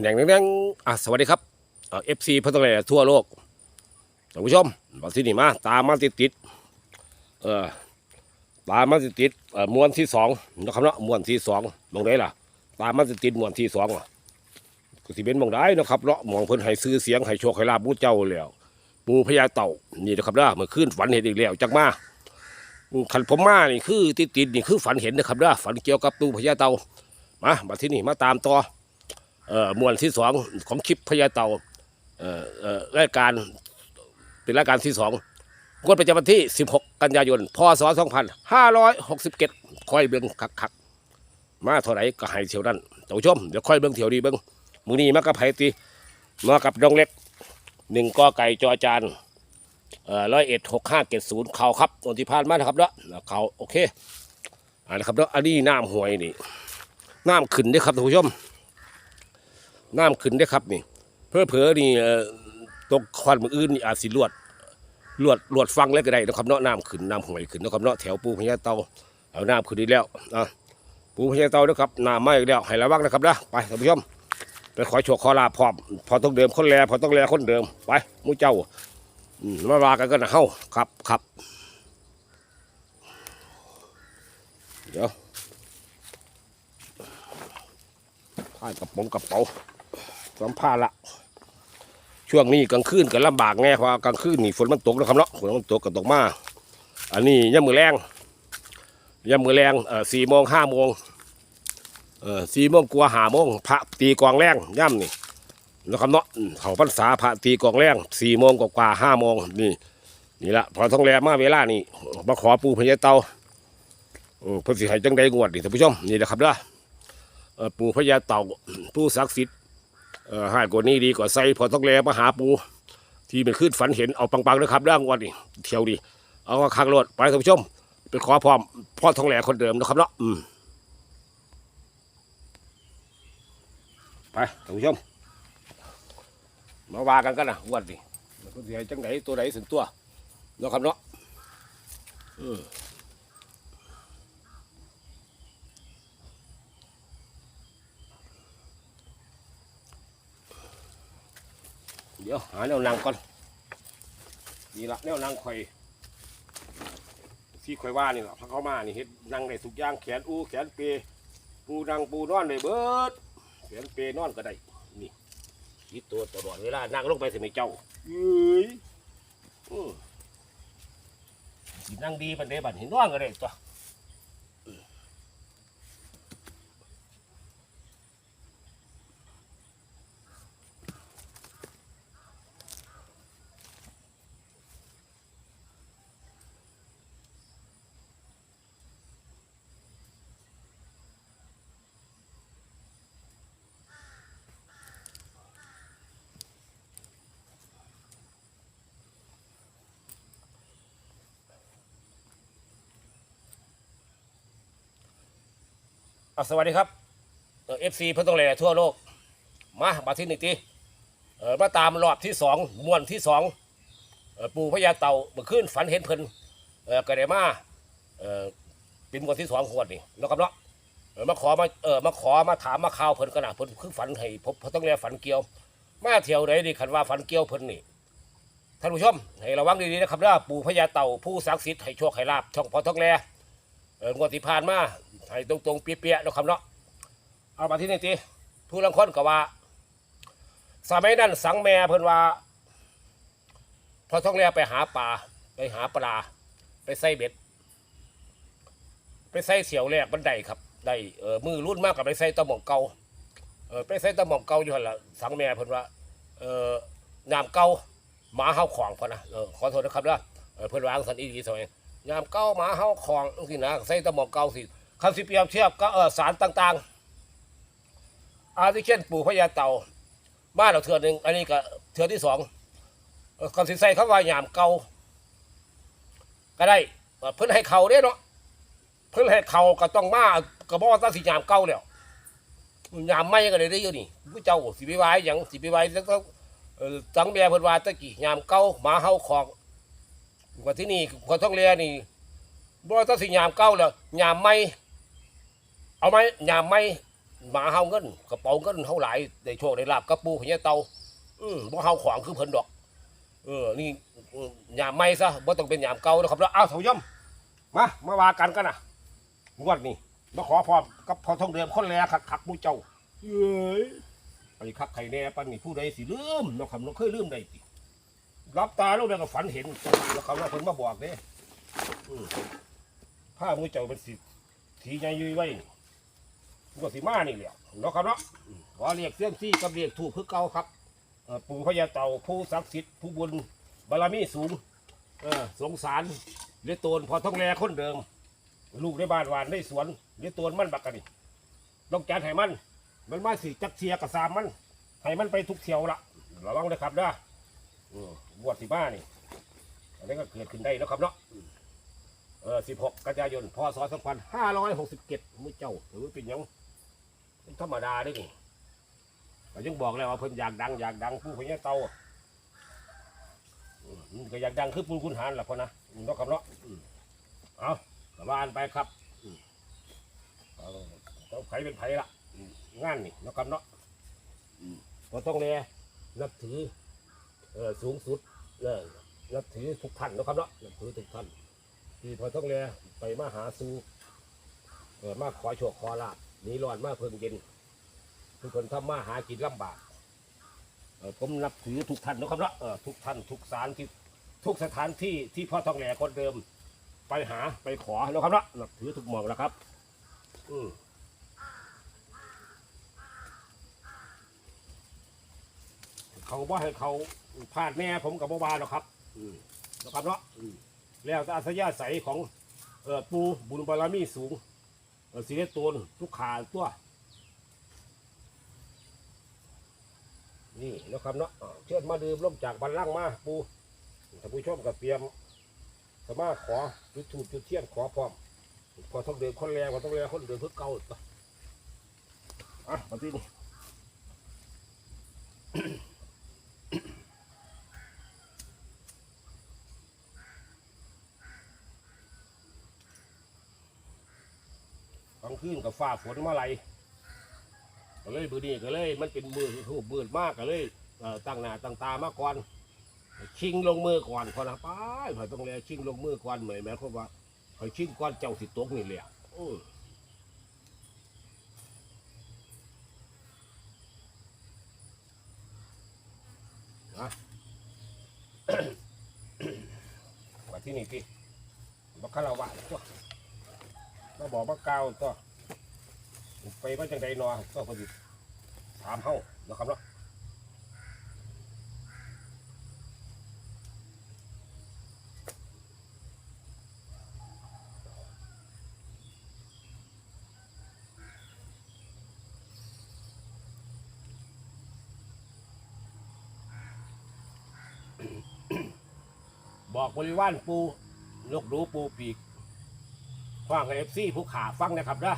แหน่งแหน่งอะสวัสดีครับเอฟซีพัฒนาทั่วโลกท่านผู้ชมมาที่นี่มา ตามมาติดติดเออตามมาติดติดเอ่อมวนที่สองนะครับเนาะมวนที่สองมองได้ล่ะ ตามมาติดติดมวนที่สองอะก็สิเป็นมองได้นะครับเนาะมองเพิ่นให้ซื้อเสียงให้โชคให้ลาบผู้เจ้าแล้วปูพญาเต่านี่นะครับเนาะเมื่อคืนฝันเห็นอีกแล้วจักมาขันผมมานี่คือติดติดนี่คือฝันเห็นนะครับเนาะฝันเกี่ยวกับปูพญาเต่ามามาที่นี่มาตามต่อ มวลที่สองของคลิปพญาเต่าเอ่อรายการเป็นรายการที่สองงวดประจำวันที่ 16 กันยายน พศ 2567ค่อยเบิ่งคักๆมาเท่าไหร่ก็ให้เที่ยวนั้นท่านผู้ชมเดี๋ยวค่อยเบิ่งเที่ยวดีเบิ่งมือนี้มากับไผตีมากับดองเล็กหนึ่งกอไก่จอจานเอ่อร้อยเอ็ดหกห้าเจ็ดศูนย์เขาครับตัวที่ผ่านมานะครับเนาะเขาโอเคอ่านะครับเนาะอันนี้น้ำห่วยนี่น้ำขึ้นด้อครับท่านผู้ชม น้ำขึ้นได้ครับนี่เพื่อเผลอนี่ตกควันมืออื่นนี่อาจสิลวดลวดลวดฟังแล้วก็ได้นะครับเนาะน้ำขึ้นน้ำห่วยขึ้นนะครับเนาะแถวปูพญาเตาเอาน้ำขึ้นดีแล้วอะปูพญาเตานะครับน้ำไม้อีกแล้วให้ระวังนะครับนะไปท่านผู้ชมไปขอโชคขอลาพร้อมพอต้องเดิมคนแลพอต้องแลคนเดิมไปมูเจ้าอืมาลากันกันนะเฮ้าครับครับเดี๋ยวผ้ากระโป๋องกระเป๋า สัมภาระช่วงนี้กลางคืนก็ลำบากไงเพราะกลางคืนนี่ฝนมันตกนะครับเนาะฝนมันตกก็ตกมา อันนี้ย่ำมือแรงย่ำมือแรงเอ่อสี่โมงห้าโมงเอ่อสี่โมงกว่าห้าโมงพระตีกองแรงย่ำนี่นะครับเนาะเขาพรรษาพระตีกองแรงสี่โมงกว่าห้าโมงนี่นี่ละพอต้องแรงมาเวลานี่มาขอปูพญาเตาอืมเพื่อสิให้จังได้งวดนี่ท่านผู้ชมนี่แหละครับเด้อเอ่อปูพญาเต่าผู้ศักดิ์สิทธิ์ เออหายกว่านี้ดีกว่าใส่พอต้องแลมาหาปู ที่เป็นขึ้นฝันเห็นเอาปังๆนะครับร่างวันนี้เที่ยวดีเอาข้างรถไปท่านผู้ชมไปขอพร้อมพ่อทองแหล่คนเดิมนะครับเนาะอืมไปท่านผู้ชมมาว่ากันกันนะวันนี้มันก็สิให้จังไหนตัวไหนสินตัวเนาะครับเนาะอืม เดี๋ยวหาแนวนังก่อนนี่ละแนวนังข่อยที่ข่อยว่านี่ละพระเข้ามานี่เฮ็ดนั่งได้ทุกอย่างแขนอูแขนเปปูนั่งปูนอนได้เบิดแขนเปนอนก็ได้นี่คิดตัวตลอดเวลานั่งลงไปสิไม่เจ้าเอ้ยอือนั่งดีปันเดบัดเห็นนอนก็ได้ตัว เอะสวัสดีครับเอฟซีเพื่อนต้องแหล่ทั่วโลก มามาที่นี่ทีเออมาตามรอบที่สองมวนที่สองเออปู่พญาเต่าเมื่อคืนฝันเห็นเพิ่นเออก็ได้มาเออเป็นมวนที่สองขวดนี่แล้วกับเนาะเออมาขอมาเออมาขอมาถามมาข่าวเพิ่นกันนะเพิ่นคือฝันให้พบพิ่นต้องแลฝันเกี่ยว มาเที่ยวไหนดีคันว่าฝันเกี่ยวเพิ่นนี่ท่านผู้ชมให้ระวังดีๆนะครับว่าปู่พญาเต่าผู้ศักดิ์สิทธิ์ให้โชคให้ลาบช่องพอต้องแล อองวดที่ผ่านมาให้ตรงๆเปียๆเนาะครับเนาะเอามาที่นี่ทีผู้ลังคนก็ว่า สมัยนั้นสังแม่เพิ่นว่า พอท้องแลไปหาปลาไปหาปลา ไปใส่เบ็ด ไปใส่เสียวแรกมันได้ครับได้เออมือรุ่นมากกับไปใส่ตะหม่องเก่าเออไปใส่ตะหม่องเก่าอยู่หั่นละสังแม่เพิ่นว่าเออนามเก่าหมาเฮาของพอนะเออขอโทษนะครับเด้อเออเพิ่นวาจังสันอีดีสมัย ยามเก่าหมาเฮาของสินะใส่ตะหมองเก่าสิคำสิเปรียบเทียบก็เออสารต่างๆ อาทิเช่นปู่พญาเต่าบ้านเราเถื่อนหนึ่งอันนี้ก็เถื่อนที่สองเอ่อคำสิใส่เขาว่ายามเก่าก็ได้เอ่อเพิ่นให้เขาเด้เนาะเพิ่นให้เขาก็ต้องมากระบอกตั้งสิยามเก่าแล้วยามไม่ก็เลยได้อยู่นี่ผู้เจ้าสิไปไว้หยังสิไปไว้ตั้งเอ่อจังแม่เพิ่นว่าตะกี้ยามเก่าหมาเฮาของ กว่าที่นี่คนท้องเรือนี่บ่ต้องสิยามเก้าแล้วยามไม่เอาไหมยามไม่หมาเฮาเงินกระเป๋าเงินเฮาหลายได้โชคได้ลาบกับปูพญาเตาอืมบ่เฮาของคือเพิ่นดอก เออ นี่อืมยามใหม่ซะบ่ต้องเป็นยามเก่านะครับแล้วอ้าวเฒ่ายมมามาว่ากันกันนะงวดนี้มาขอพรกับพอท่องเดือคนแลคักคักๆหมู่เจ้าเอ้ยไปคักไข่แน่ปานนี้ผู้ใดสิลืมเนาะครับเนาะเคยลืมได้ติ รับตาแล้วแล้วก็ฝันเห็นแล้วเขาว่าเพิ่นมาบอกเด้อืมผ้ามู่เจ้าเป็นสิสีใหญ่ยุยไว้ก็สิมานี่แหละเนาะครับเนาะอืมขอเรียกเสี้ยมซี่กับเรียกถูกคือเก่าครับปู่พญาเต่าผู้ศักดิ์สิทธิ์ผู้บุญบารมีสูงสงสารเลี้ยตนพอท้องแลคนเดิม ลูกในบ้านหวานในสวนเลี้ยตนมันบักกันนี่ต้องจัดให้มัน มันมาสิจักเชียกระซามมันให้มันไปทุกเที่ยวละระวังนะครับนะอื มบวชสิบ้านี่ อันนี้ก็เกิดขึ้นได้แล้วครับเนาะ เออ16กันยายน พศ2567มื้อเจ้าถือว่าเป็นหยังเป็นธรรมดาเด้วนี่ก็ยังบอกแล้วว่าเพิ่นอยากดังอยากดังผู้พญาเตาอืมก็อยากดังคือปูนคุณหารล่ะพ่อนะอืมเนาะครับเนาะอืมเอากระบานไปครับอืมเอาต้องไผเป็นไผละอืมงานนี่เนาะครับเนาะอืมก็ต้องแลนับถือ เออสูงสุดเออนับถือทุกท่านนะครับเนาะนับถือทุกท่านที่พอต้องแลไปมาหาสู่เออมาขอโชคขอลาบหนีร้อนมาเพิ่งเย็นทุกคนทำมาหากินลำบากเออผมนับถือทุกท่านนะครับเนาะเออทุกท่านทุกสถานที่ทุกสถานที่ที่พ่อทองแหล่คนเดิม ไปหาไปขอนะครับเนาะนับถือทุกหมองแล้วครับ อืมเขาบ่ให้เขา พลาดแม่ผมกับบ่บาหรอกครับอืมนะครับเนาะอืมแล้วแต่อัธยาศัยของเออปูบุญบารมีสูงเออสีเลโตนทุกขาตัว นี่นะครับเนาะอ่าเชิญมาดื่มร่มจากบันลังก์มาปูท่านผู้ชมกับเตรียมสามารถขอจุดถูกจุดเทียนขอพร้อมพอต้องเดินคนแรงพอต้องแรงคนเดินเพื่อเก่าออะมาที่นี่ กลางคืนกับฟ้าฝนมาไหลก็เลยมือนี้ก็เลย มันเป็นมือถูกมืดมากก็เลยตั้งหน้าตั้งตามาก่อน ชิงลงมือก่อนพอนะป้ายข่อยต้องแลชิงลงมือก่อนเหมือนแม่เขาว่าข่อยชิงก่อนเจ้าสิตกนี่แหละโอ้ยนะว่าที่นี่พี่บักคาราวะตัว มาบอกบักกล่าวตัวไปว่าจังใดนอก็พอดีถามเฮาเนาะครับเนาะบอกบริวารปูลูกดูปูปีก ฟังเอฟซีผู้ขาฟังนะครับนะ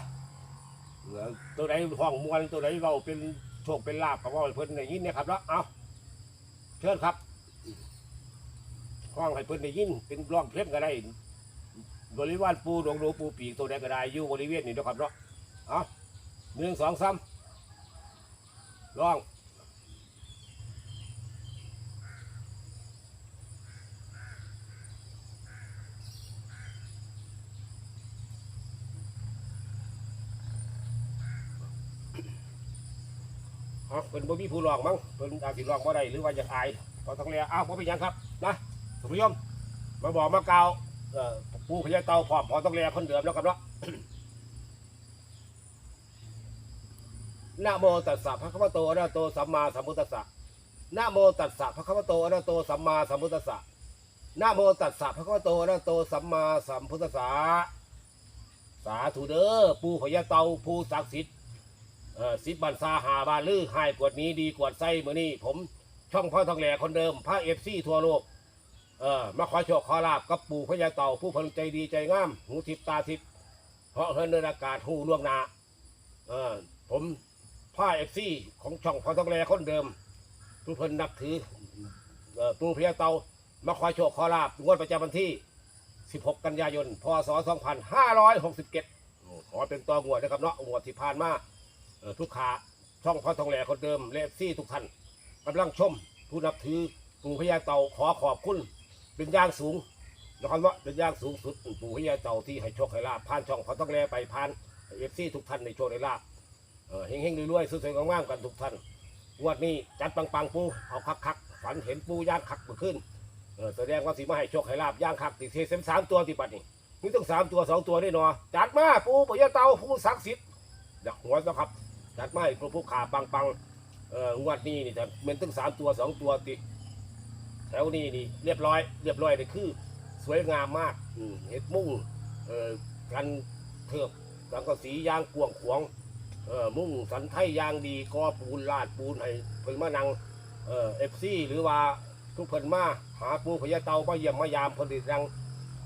เหลือตัวไหนห้องมวลตัวไหนเราเป็นโชคเป็นลาบกับว่าเพิ่นในยินเนะครับเนาะเอาเชิญครับห้องให้เพิ่นในยินเป็นร่องเพลงก็ได้ บริวารปูดวงดูปูปีกตัวใดก็ได้อยู่บริเวณนี้นะครับเนาะเอาหนึ่งสองสามร่อง เอาเป็นบ่มีผู้ลองมั้งเป็นอาจสิลองบ่ได้หรือว่าอยากอายพอต้องเรียอ้าวบ่เป็นหยังครับนะท่านผู้ชมมาบอกมากล่าวเอ่อปูพญาเต่าพร้อมพอต้องเรียคนเดิมแล้วครับเนาะ นะโมตัสสะภะคะวะโตอะระหะโตสัมมาสัมพุทธัสสะนะโมตัสสะภะคะวะโตอะระหะโตสัมมาสัมพุทธัสสะนะโมตัสสะภะคะวะโตอะระหะโตสัมมาสัมพุทธัสสะสาธุเด้อปู่พญาเต่าผู้ศักดิ์สิทธิ์ เออสิบบันซาหาบานลือหายกวดนี้ดีกวดไส้มือนี้ผมช่องพ่อทองแหล่คนเดิมพระเอฟซีทั่วโลกเออมาขอโชคขอลาบกับปู่พญาเต่าผู้พลใจดีใจงาม หูทิพตาทิพเพราะเฮินเดินอากาศหูล่วงหนาเออผมพระเอฟซีของช่องพ่อทองแหล่คนเดิม ผู้เพลนับถือเอ่อปู่พญาเต่ามาขอโชคขอลาบงวดประจำวันที่ 16 กันยายน พศ 2567ขอเป็นตัวงวดนะครับเนาะงวดที่ผ่านมา ออทุกขาช่องพ่อทองแหล่คนเดิมเลฟซี่ทุกท่านกำลังชมผู้นับถือปู่พญาเต่าขอขอบคุณเป็นอย่างสูงนะครับว่าเป็นอย่างสูงสุดปู่พญาเต่าที่ให้โชคให้ลาภผ่านช่องพ่อทองแหล่ไปผ่านเอฟซีทุกท่านในโชคในลาภเออเฮงๆรวยๆสวยๆงามๆกันทุกท่านงวดนี้จัดปังๆปูเอาคักๆฝันเห็นปูย่างคักเมื่อคืนเออแสดงว่าสีมาให้โชคให้ลาภย่างคักติเทเซมสามตัวติบัดนี่มีต้องสามตัวสองตัวได้หนอจัดมาปูพญาเต่าผู้ศักดิ์สิทธิ์อยากหัวนะครับ จัดมาให้พวกผู้ขาปังๆเอองวดนี้นี่จะเป็นตั้งสามตัวสองตัวติ แถวนี้นี่เรียบร้อย เรียบร้อยเลยคือ สวยงามมากอืมเห็ดมุ้งเอ่อกันเทือกสังกะสียางกวางขวงเอ่อมุ้งสันไทยยางดีกอปูนลาดปูนให้เพิ่นมานังเอ่อเอฟซีหรือว่าทุกเพิ่นมาหาปูพญาเตามาเยี่ยมมายามเพิ่นได้รัง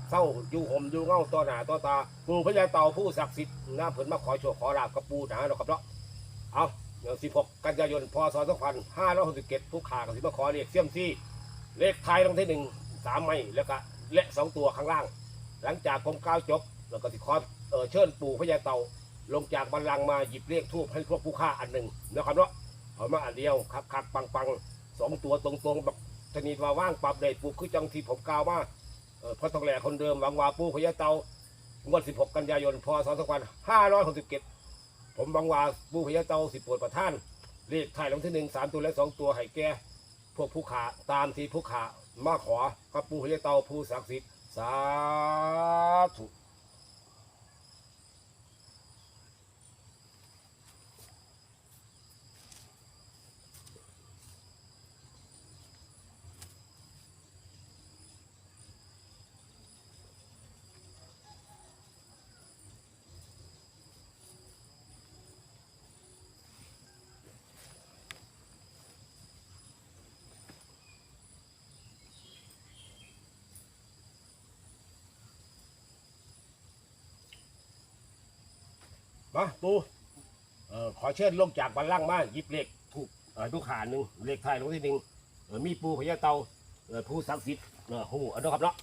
เศร้าอยู่ห่มอยู่เงาต่อหน้าต่อตาปูพญาเตาผู้ศักดิ์สิทธิ์นะเพิ่นมาขอโชคขอลาบกับปูหนาเนาะครับเนาะ เอาเดี๋ยว 16 กันยายน พศ 2567ผู้ขาก็สิมาขอเรียกเสี่ยมซี่ เลขไทายรางที่หนึ่งสามไม้แล้วก็และสองตัวข้างล่าง หลังจากผมกล่าวจบ แล้วก็สิขอเออเชิญปู่พญาเต่า ลงจากบัลลังก์มาหยิบเลขทูบให้พวกผู้ฆ่าอันหนึ่งนะครับเนาะเอามาอันเดียวคักคักปังปังสองตัวตรงตรงๆแบบชนิดว่าว่างปรับได้ปู่คือจังที่ผมกล่าวมาเออพระทองแหล่คนเดิมหวังว่าปู่พญาเต่างวด 16 กันยายน พศ 2567 ผมบังว่าปู่พญาเต่าสิบปวดประท่านเลขท้ายรางวัลที่หนึ่งสามตัวและสองตัวให้แก่พวกผู้ขาตามที่ผู้ขามาขอกับปู่พญาเตาผู้ศักดิ์สิทธิ์สาธุ มาปูเอ่อขอเชิญลงจากบัลลังก์มาหยิบเหลขถูกเอ่อทุกขาหนึ่งเหลขท้ายรางที่หนึ่งเอ่อมีปูพญาเตาเอ่อผู้ศักดิ์สิทธิ์เอ่อหูอันนั้ครับเนาะ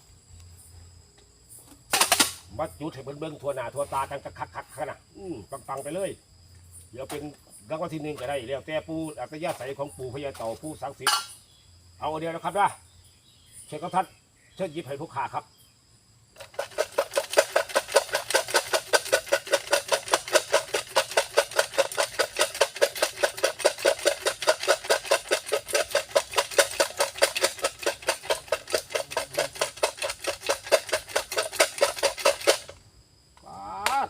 มาจุดให้เบิ่งเบิ่งทั่วหน้าทั่วตากันคักคักคักขนาดอืมปังๆไปเลย เดี๋ยวเป็นรางวัลที่หนึ่งก็ได้แล้วแต่ปูอัตยาศัยของปูพญาเตาผู้ศักดิ์สิทธิ์เอาเดียวนะครับนะเชิญครับท่านเชิญหยิบให้ผู้ขาครับ ปาด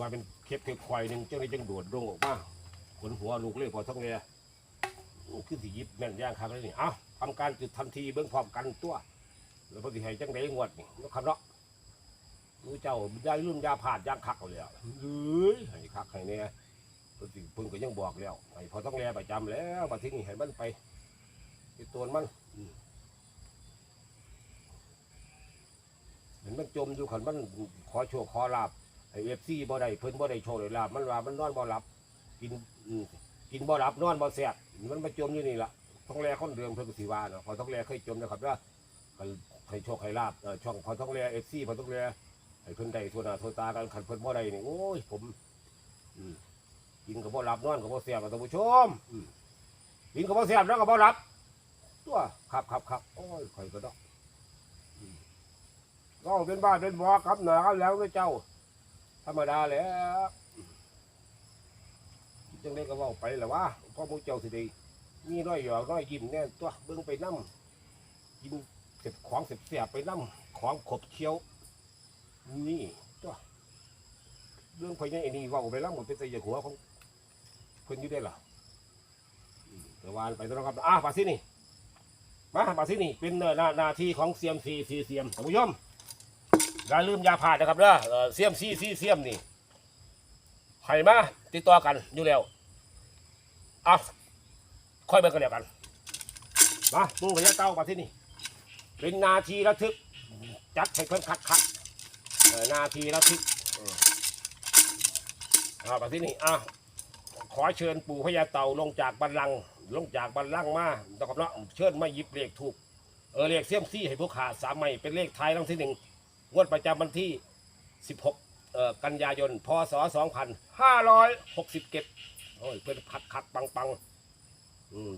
ว่าเป็นเคปเทควายหนึ่งเจ้านี่จังโดดลงออกมาขนหัวลูกเลยพอท้องเลยโอ้ขึ้นสิยิบแม่นย่างครับแล้วนี่เอ้าทำการจุดทันทีเบื้องพร้อมกันตัว แล้วพอสิให้จังไดงวดนี่นะครับเนาะรู้เจ้าได้รุ่นยาผ่านย่างคักเอาเลยเฮ้ยให้คักให้เนี่ยพิ่นสิเพิ่นก็ยังบอกแล้วให้พอต้องแลประจำแล้วมาทิ้งให้มันไปไอ้ตัวมันอืมเห็นมันจมอยู่ขันมันขอโชคขอลาบ ไอเอฟซีบ่ได้เพิ่นบ่ได้โชว์เลยล่ะมันว่ามันนอนบ่หลับ กินอืมกินบ่หลับนอนบ่แซ่บมันมาจมอยู่นี่ล่ะท้องแรคนเดิมเพิ่นก็สิว่าเนาะพอท้องแรเคยจมนะครับว่าก็ให้โชคให้ลาบเอ่อช่องพอท้องแรเอฟซีพอท้องแรให้เพิ่นได้ทั่วหน้าทั่วตากันคันเพิ่นบ่ได้นี่โอ้ยผมอืมกินก็บ่หลับนอนก็บ่แซ่บอะท่านผู้ชมอืมกินก็บ่แซ่บแล้วก็บ่หลับ ตัวครับครับครับโอ้ยข่อยก็ดอกอืมก็เป็นบ้านเป็นบ่อครับหนาแล้วก็เจ้า ธรรมดาแหล้วจังได้ก็เว่าไปแหละว่าพ่อหมูเจ้าสิได้มีน้อยหยอกน้อยยิ้มแน่ตัวเบิ่งไปน้ำกินเสร็จของเสร็จเสียบไปน้ำของขบเคี้ยว นี่ตัวเรื่องพญาไอ้นี่เว่าไปแล้วหมดเป็นใจอย่าหัวของเพิ่นอยู่ได้ล่ะอืมแต่วานไปแล้วครับอะมาสินี่มามาสินี่เป็นเอ่อหน้าหน้าที่ของเซียมซีซีเซียมท่านผู้ชม อย่าลืมยาผ่าดนะครับเด้อเอ่อเสียมซี่ซี่เสียมนี่ให้มาติดต่อกันอยู่แล้วอะค่อยเบิกันแล้วกันมาปูพญาเต้ามาที่นี่เป็นนาทีระทึก จัดให้เพิ่นคักคักๆเออนาทีระทึกเออเอามาที่นี่อะขอเชิญปู่พญาเต่าลงจากบัลลังก์ลงจากบัลลังก์มานะครับเนาะเชิญมาหยิบเลขถูก เออเลขเสียมซี่ให้พวกขาสามใหม่เป็นเลขท้ายรางที่หนึ่ง งวดประจำวันที่ 16เอ่อกันยายน พศ 2567โอ้ยเพิ่นคักคักปังปังอืม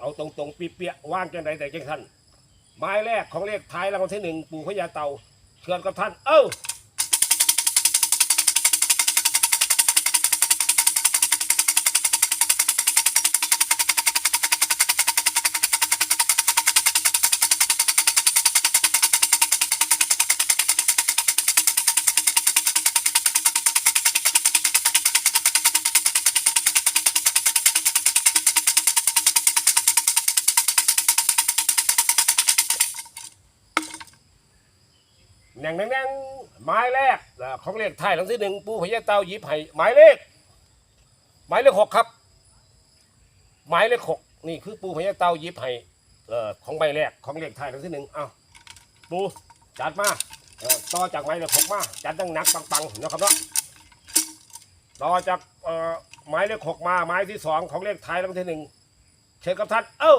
เอาตรงตรงๆปีเปียๆว่างจังไดแต่จังท่านหมายแรกของเลขท้ายรางวัลที่หนึ่งปู่พญาเต่าเชิญกับท่าน เอ้า แหน่งแหน่งแหน่งหมายแรกอ่าของเลขท้ายรางวัลที่หนึ่งปูพญาเต่าหยิบให้หมายเลข หมายเลขหกครับ หมายเลขหกนี่คือปูพญาเต่าหยิบให้เอ่อของใบแรกของเลขท้ายรางวัลที่หนึ่งเอาปูจัดมาเอ่อต่อจากหมายเลขหกมาจัดตั้งหนักปังๆนะครับเนาะต่อจากเอ่อหมายเลขหกมาหมายที่สองของเลขท้ายรางวัลที่หนึ่งเชิญกับท่านเอ้า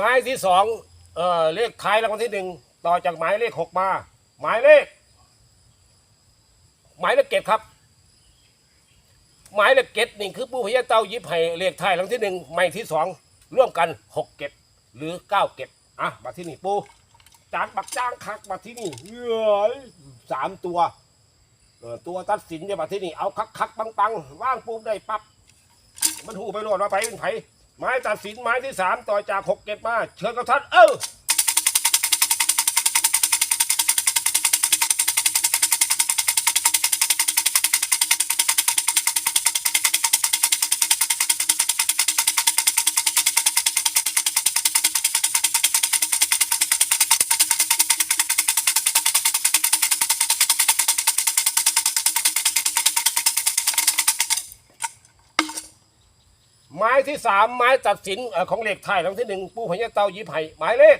หมายที่สองเอ่อเลขท้ายรางวัลที่หนึ่งต่อจากหมายเลขหกมา หมายเลข หมายเลขเก็ดครับ หมายเลขเก็ดนี่คือผู้พญาเต้ายิบให้เลขท้ายรางวัลที่หนึ่งหมายที่สองร่วมกันหกเก็ดหรือเก้าเก็ดอะมาที่นี่ปูจานบักจ้างคักมาที่นี่เฮ้ยสามตัวเออตัวตัดสินเนี่ยมาที่นี่เอาคักคักปังปังว่างปูได้ปั๊บมันหูไปโหลดว่าไปเป็นไผ ไม้ตัดสินไม้ที่สามต่อจากหกเก็บมา เชิญกับท่านเออ ไม้ที่สามไม้ตัดสินเอ่อของเลขไทยรางวัลที่หนึ่งปูพญาเตายิบไห่หมายเลข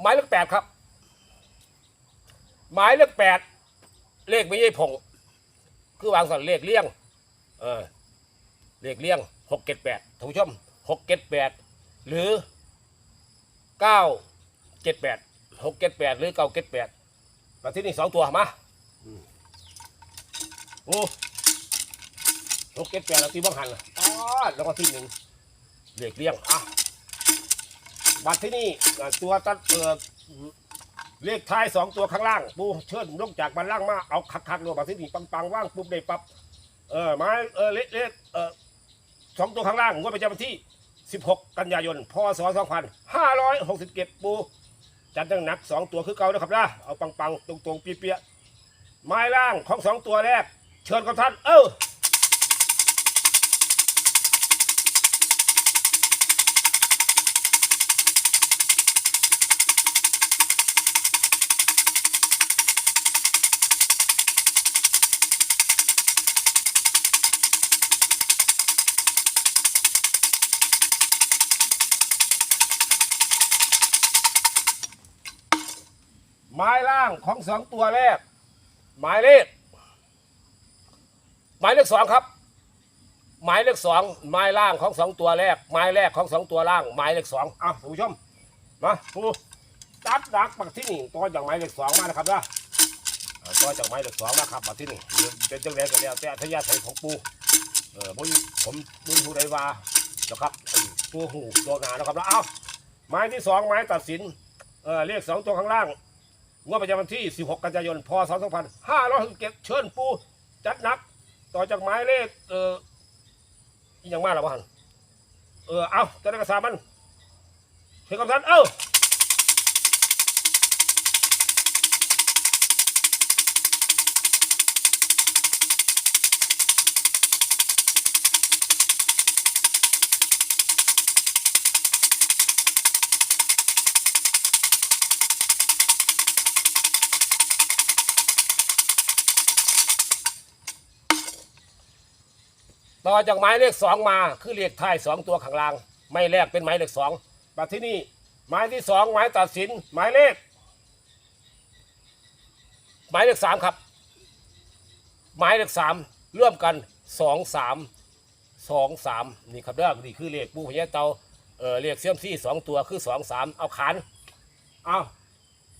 หมายเลขแปดครับ หมายเลขแปดเลขไม่ใช่ผงคือวางสันเลขเลี่ยงเออเลขเลี่ยงหกเจ็ดแปดท่านผู้ชมหกเจ็ดแปดหรือเก้าเจ็ดแปดหกเจ็ดแปดหรือเก้าเจ็ดแปดมาที่นี่สองตัวมาโอ้ หกเก็ดแปดแล้วตีบังหันล่ะอ๋อแล้วก็ที่หนึ่งเด็กเลี้ยงอะบัตรที่นี่เอ่อตัวตัดเออเลขท้ายสองตัวข้างล่าง ปูเชิญลงจากบันล่างมาเอาคักๆเลยบัตรที่นี่ปังๆว่างปุ๊บได้ปั๊บเออไม้เออเลขเลขเออสองตัวข้างล่างงวดประจำวันที่ 16 กันยายน พศ 2567 ปูจัดตั้งหนักสองตัวคือเก่านะครับนะเอาปังๆ ตรงๆ เปียๆไม้ล่างของสองตัวแรก เชิญกับท่าน เออ หมายล่างของสองตัวแรก หมายเลข หมายเลขสองครับ หมายเลขสองหมายล่างของสองตัวแรกหมายแรกของสองตัวล่าง หมายเลขสองอะท่าผู้ชมมาผู้จัดดักปักที่นี่ตัวจากหมายเลขสองมานะครับนะเอ่อตัวจากหมายเลขสองนะครับปักที่นี่เป็นจังไรกันแล้วแต่ทยาไทยของปูเออผมผมบุญผู้ใดว่านะครับตัวหูตัวงานนะครับแล้วเอาหมายที่สองหมายตัดสินเออเลขสองตัวข้างล่าง งวดประจำวันที่ 16 กันยายน พศ 2567เชิญปูจัดหนัก ต่อจากหมายเลขเอ่ออหยังมาแล้วะฮันเออ เอาจะได้กระสามันเชิญกับท่านเอ้า ต่อจากหมายเลขสองมาคือเลขท้ายสองตัวข้างล่างไม่แรกเป็นหมายเลขสองมาที่นี่หมายที่สองหมายตัดสินหมายเลข หมายเลขสามครับ หมายเลขสามร่วมกันสองสามสองสามนี่ครับเด้อนี่คือเลขปูพญาเตาเออเลขเสียมซี่สองตัวคือสองสามเอาขานเอา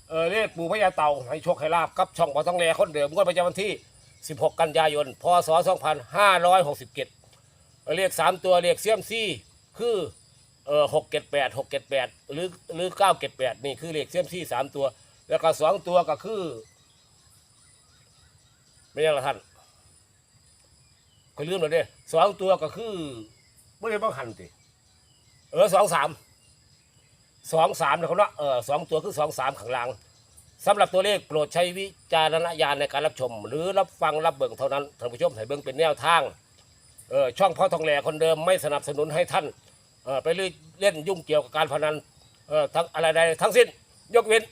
เออเลขปูพญาเตาให้โชคให้ลาบกับช่องปอทองแลคนเดิมงวดประจำวันที่ 16 กันยายน พศ 2567 เลขสามตัวเลขเสียมซี่คือเออหกเจ็ดแปดหกเจ็ดแปดหรือหรือเก้าเจ็ดแปดนี่คือเลขเสียมซี่สามตัว แล้วก็สองตัวก็คือ ไม่ใช่ละท่านก็ลืมเลยเด้สองตัวก็คือไม่ได้บังหันติเออสองสามสองสามนะครับเนาะเออสองตัวคือสองสามข้างล่าง สำหรับตัวเลขโปรดใช้วิจารณญาณในการรับชม หรือรับฟังรับเบิ่งเท่านั้นท่านผู้ชมให้เบิ่งเป็นแนวทางเออช่องพ่อทองแหล่คนเดิมไม่สนับสนุนให้ท่านเออไปเล่นยุ่งเกี่ยวกับการพนันเออทั้งอะไรใดทั้งสิ้น ยกเว้น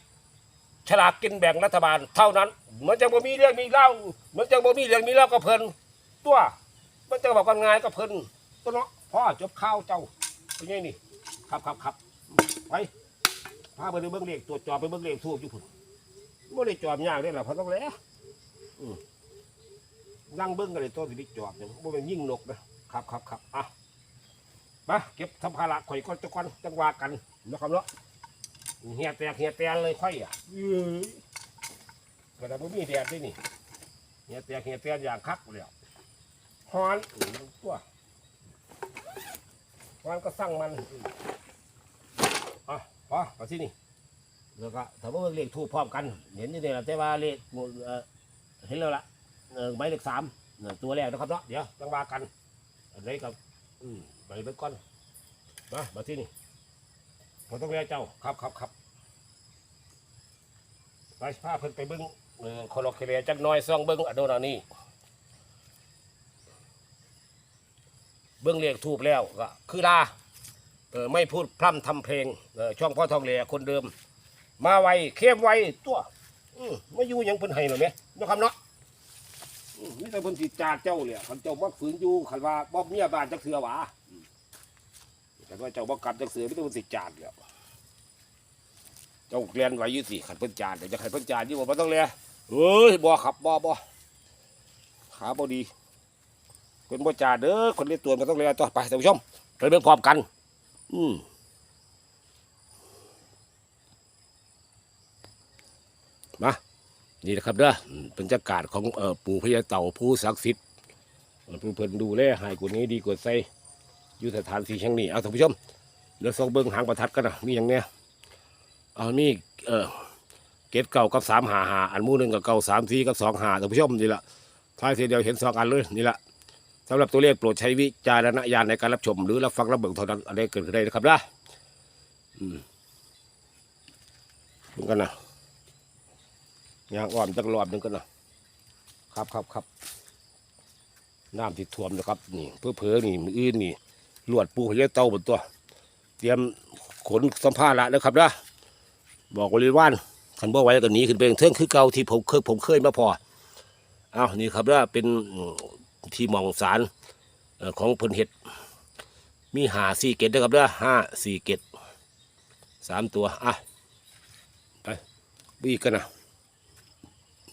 ฉลากกินแบ่งรัฐบาลเท่านั้นเหมันจะบ่มีเรื่องมีเล่าเหมันจะบ่มีเรื่องมีเล่าก็เพลินตัวมันจะบอกกันง่ายก็เพลินตัวเนาะพ่อจบข้าวเจ้าเป็นไงนี่ครับครับครับไปพาไปดูเบื้องเลขตรวจจอไปเบื้องเลขทูบอยู่พุ่น ไม่ได้จอบยากเลยล่ะเพราะต้องแล้วนั่งเบื้องกันเลยตัวที่ได้จอบเนี่ยบ่เป็นยิ่งนกนะครับครับครับอะมาเก็บทำภาระข่อยก้อนตะกอนจังหวะกันนะครับเนาะเฮียแตกเฮียแตนเลยค่อยอะเอ้ยก็ได้บ่มีแดดด้วยนี่เฮียแตกเฮียแตนอย่างคักแล้วฮอนตัวฮอนก็สั่งมันอะพอเอาที่นี่ แล้วก็ถ้าว่าเบิ่งเลขทูบพร้อมกัน เห็นอยู่เนี่ยแต่ว่าเลขเอ่อเห็นแล้วล่ะเออหมายเลขสามเออตัวแรกนะครับเนาะเดี๋ยวจังว่ากันอันนี้กับอืมไปเบิ่งก่อนมามาที่นี่ผมต้องเรียกเจ้าครับครับครับไปพาเพิ่นไปเบิ้งเออคอลเคเลียจักหน้อยซ่องเบิ้งอะโดนานี่เบิ้งเรียกทูบแล้วก็คือลาเออไม่พูดพร่ำทำเพลงเออช่องพ่อทองเหลียคนเดิม มาไวเข้มไวตัวอืมไม่อยู่หยังเพิ่นให้หรอเนี่ยนะครับเนาะอืมนี่แต่เพิ่นสิจาเจ้าเลยคันเจ้ามักฝืนอยู่คันว่าบ่เมียบ้านจักเทื่อหวาแต่ว่าเจ้าบ่กลับจากเสือไม่ต้องสิจานแล้วเจ้าเรียนไว้อยี่สิขันเพิ่นจานแต่จะขันเพิ่นจานยี่บ่บ่ต้องเรียเอ้ยบ่ขับบ่บ่ขาบ่ดีคนบ่จานเด้อคนเรียตัวมันต้องเรียต่อไปท่านผู้ชมไปเบิ่งพร้อมกัน อืมมา นี่นะครับเด้ออืมเป็นบรรยากาศของปู่พญาเต่าผู้ศักดิ์สิทธิ์ผู้เพิ่นดูแลให้กว่านี้ดีกว่าใส่อยู่สถานที่แห่งนี้เอาท่านผู้ชมเดี๋ยวส่องเบิ้งหางประทัดกันนะมีอย่างเนี้ยเอามีเออเกตเก่ากับสามหาหาอันมู่หนึ่งกับเก่าสามสี่กับสองหาท่านผู้ชมนี่แหละท้ายทีเดียวเห็นสองอันเลยนี่แหละสำหรับตัวเลขโปรดใช้วิจารณญาณในการรับชม หรือรับฟังรับเบิ่งเท่านั้นอะไรเกิดขึ้นได้นะครับนะอืมดูกันนะ ยางอ่อนจักรอบหนึงกันะครับครับครับน้ำที่ท่วมนะครับนี่เพื่อเพอนี่มืออื่นนี่ลวดปูเลี้ยเตาบนตัว เตรียมขนสัมภาระแล้วครับนะบอกบริวารขันบ่ไว้ก็หนีขึ้นไปเทิงคือเก่าที่ผมเคยผมเคยมาพอเอานี่ครับนะเป็นที่มองสารของเพนเห็ด มีหาสี่เกตนะครับนะห้าสี่เกตสามตัวอะไปบีกันนะ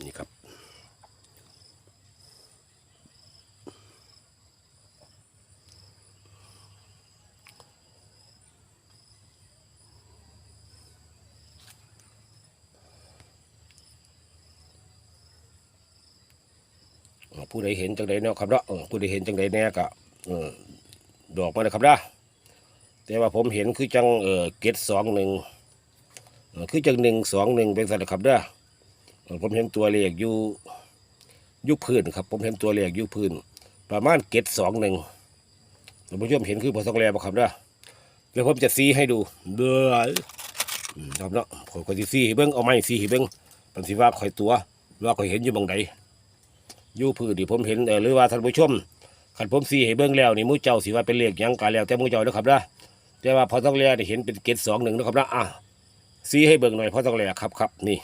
นี่ครับ ผู้ใดเห็นจังใดเนาะครับเนาะผู้ใดเห็นจังใดแน่ก็ดอกมาเลยครับนะแต่ว่าผมเห็นคือจังเออเกตสองหนึ่งคือจังหนึ่งสองหนึ่งเป็นสัตว์ครับเด้อเออ ผมเห็นตัวเลขอยู่ยุพื้นครับ ผมเห็นตัวเลขอยู่พื้น ประมาณเกตสองหนึ่งท่านผู้ชมเห็นคือพอสองแลบ่ครับเด้อเดี๋ยวผมจะซีให้ดูเด้ออืมครับเนาะผมก็จะซีให้เบิ้งเอาไม้ซีให้เบิ้งปันสิว่าข่อยตัวว่าข่อยเห็นอยู่บางใดอยู่พื้นที่ผมเห็นหรือว่าท่านผู้ชมขันผมสีให้เบิ่งแล้วนี่มูเจ้าสิว่าเป็นเลขยังกาแล้วแต่มูเจ้าเด้อครับนะแต่ว่าพอต้องแลนี่เห็นเป็นเกตสองหนึ่งนะครับนะอะสีให้เบิ่งหน่อยพอต้องแลครับครับนี่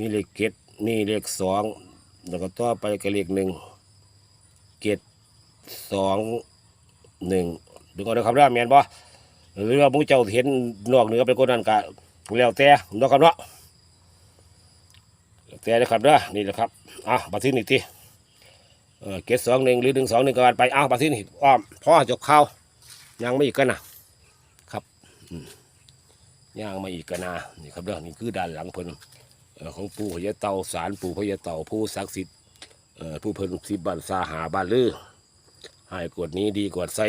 มีเลขเกตนี่เลขสองแล้วก็ต่อไปก็เลขหนึ่งเกตสองหนึ่งดูก่อนนะครับว่าแมนบ่หรือว่าผู้เจ้าเห็นนอกเหนือไปกว่านั้นก็แล้วแต่เนาะครับเนาะแต่นะครับเด้อนี่แหละครับอะบัตรที่นี่ทีเออเกตสองหนึ่งหรือหนึ่งสองหนึ่งก็ว่าไปอ้าวบัตรที่นี่อ้อมพ่อจบข่าวยังไม่อีกกันนะครับอืมยังม่อีกกันนะนี่ครับเด้อนี่คือด้านหลังเพิ่น ของปู่พญาเต่าสารปู่พญาเต่าผู้ศักดิ์สิทธิ์ผู้เพิ่นสิบบันซาหาบ้านลือให้กวดนี้ดีกว่าใส่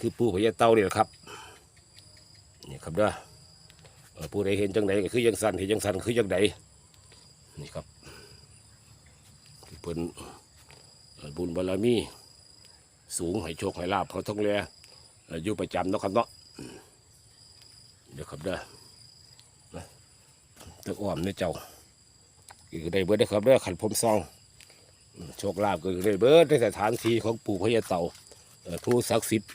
คือปู่พญาเต้าเนี่ยครับนี่ครับเด้อเออผู้ใดเห็นจังใดก็คือยังสันเห็นยังสันคือยังใดนี่ครับเพิ่นบุญบารมี สูงให้โชคให้ลาบเขาต้องแลเอ่ออยู่ประจำเนาะครับเนาะเดี๋ยวครับเด้อ ตะอ้อมเนี่ยเจ้าก็ได้เบิดได้ครับเด้อขันผมซองโชคลาภก็ได้เบิดในสถานที่ของปู่พญาเต่าเอ่อผู้ศักดิ์สิทธิ์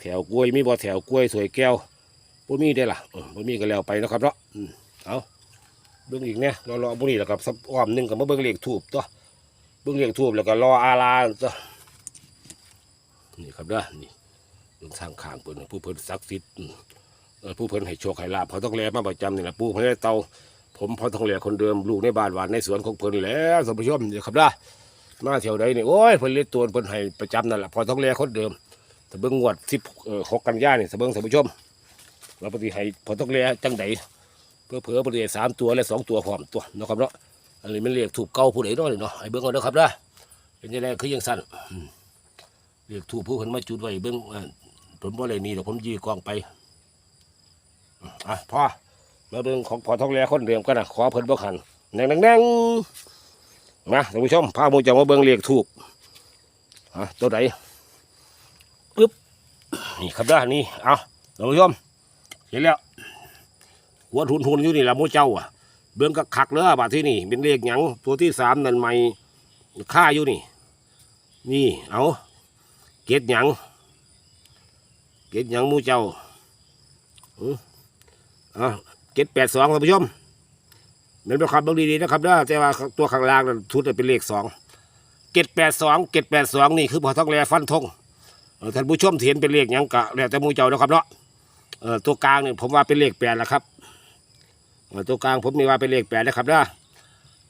แถวกล้วยมีบ่แถวกล้วยสวยแก้วบ่มีได้ล่ะเออบ่มีก็แล้วไปนะครับเนาะเอาเบิ่งอีกเนี่ยรอรอบุรีแล้วกับสักอ้อมหนึ่งกับมาเบิ่งเลขทูบตัวเบิ่งเลขทูบแล้วก็รออาลาตัวนี่ครับเด้อนี่เบิ่งทางขางเพิ่นผู้เพิ่นศักดิ์สิทธิ์ ผู้เพิ่นให้โชคให้ลาภเขาต้องแลมาประจำนี่แหละปู่พญาเตาผมพอทองเหลือคนเดิมลูกในบ้านหวานในสวนของเพิ่นนี่แหล้วท่านผู้ชมเดี๋ยวครับนะมาเที่ยวใดนี่โอ้ยเพิ่นเลี้ยตัวเพิ่นให้ประจำนั่นแหละพอทองเหลือคนเดิมแต่เบิ่งงวดสิบหกกันยานี่ถ้าเบิ่งท่านผู้ชมเราปฏิให้พอทองเหลือจังใดเพื่อเผื่อปฏิสามตัวและสองตัวพร้อมตัวนะครับเนาะอันนี้มันเรียกถูกเก่าผู้ใดเนาะเนาะให้เบิ่งก่อนเด้อครับนะเป็นยังไงคือยังสั้นเรียกถูกผู้เพิ่นมาจุดไว้เบิ่งเอ่อผมบ่เลยนี่ดอกผมยีกองไป อะพอมาเบิ่งของพอทองแลคนเดิมกันนะขอเพิ่นบ่ขันแนงแนงแนงมาท่านผู้ชมพาหมูจะมาเบิ่งเลขถูกอะตัวไหนปึ๊บนี่ครับด้านนี่เอาท่านผู้ชมเห็นแล้วหัวทุนทุนอยู่นี่ละหมูเจ้าอะเบิ่งกคักเลยบาดที่นี่เป็นเลขหยังตัวที่สามนั่นใหม่ค่าอยู่นี่ นี่เอาเกตหยังเกตหยังมูเจ้า อือเอาเจ็ดแปดสองท่านผู้ชมนั่นเป็นความบิ่งดีๆนะครับเด้อแต่ว่าตัวข้างล่างนั้นชุดเป็นเลขสองเจ็ดแปดสองเจ็ดแปดสองนี่คือพอท้องแลฟันธงท่านผู้ชมเห็นเป็นเลขยังกะแล้วแต่มูเจ้านะครับเนาะตัวกลางเนี่ยผมว่าเป็นเลขแปดแหละครับตัวกลางผมมีว่าเป็นเลขแปดนะครับเด้อ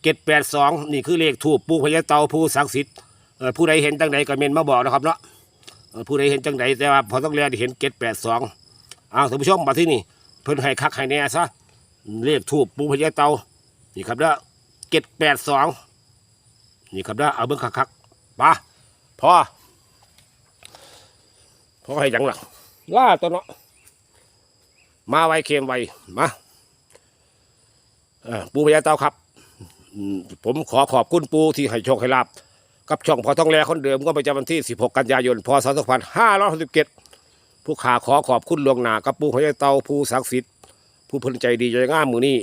เจ็ดแปดสองนี่คือเลขถูกปูพญาเตาผู้ศักดิ์สิทธิ์ผู้ใดเห็นจังใดก็เมนมาบอกนะครับเนาะผู้ใดเห็นจังใดแต่ว่าพอท้องแลเห็นเจ็ดแปดสองเอาท่านผู้ชมมาที่นี่ เพิ่นให้คักให้แน่ซะเลขทูบปูพญาเตานี่ครับเด้อเจ็ดแปดสองนี่ครับเด้อเอาเบิ่งคักๆมาพอพอให้ยังหล่ะล่าตัวเนาะมาไวเค็มไวมาปูพญาเตาครับ ผมขอขอบคุณปูที่ให้โชคให้ลาบกับช่องพอต้องแลคนเดิมก็ประจำวันที่ 16 กันยายน พศ 2567 ผู้ขาขอขอบคุณหลวงหนากับปู่พญาเตาผู้ศักดิ์สิทธิ์ผู้พึงใจดีใจงามมือนี้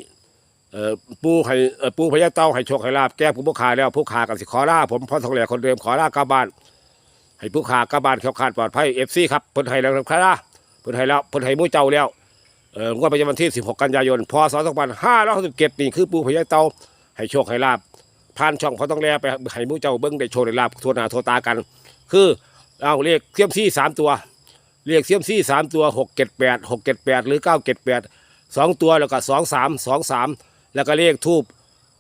เอ่อปู่ให้เอ่อปู่พญาเตาให้โชคให้ลาบแก้ผู้ผู้ขาแล้วผู้ขากันสิขอลาผมพ่อทองแหล่คนเดิมขอลากลับบ้าน ให้ผู้ขากลับบ้านแข็งขาดปลอดภัยเอฟซีครับเพิ่นให้แล้วครับลาเพิ่นให้แล้วเพิ่นให้มู่เจ้าแล้วเอ่องวดประจำวันที่ 16 กันยายนพศ2567นี่คือปู่พญาเตาให้โชคให้ลาบผ่านช่องพ่อต้องแลไปให้มู่เจ้าเบิ่งได้โชคได้ลาบทั่วหน้าทั่วตากัน คือเอาเลขเทียมที่สามตัว เรียกเซียมซี่สามตัวหกเจ็ดแปดหกเจ็ดแปดหรือเก้าเจ็ดแปดสองตัวแล้วก็สองสามสองสามแล้วก็เลขทูบ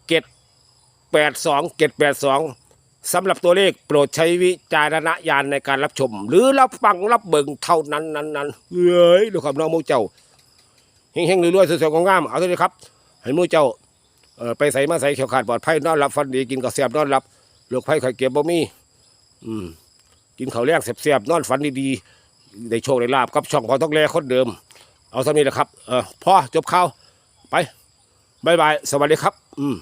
เจ็ดแปดสองเจ็ดแปดสองสำหรับตัวเลขโปรดใช้วิจารณญาณในการรับชม หรือรับฟังรับเบิ่งเท่านั้นนั้นนั้นเอ้ยดูความน้องมูเจ้าเฮงๆรวยๆสวยๆงามๆเอาเท่านี้ครับให้มูเจ้าเออไปใส่มาใส่เขียวขาดปลอดภัยนอนหลับฟันดีกินกระเสียบนอนหลับโรคภัยไข้เก็บบ่มีอืมกินข้าวแรกเสียบๆนอนฝันดีๆ ได้โชคได้ลาบกับช่องพอต้องแลคนเดิม เอาสำนี้แหละครับเออพ่อจบข่าวไปบายบายสวัสดีครับ อืม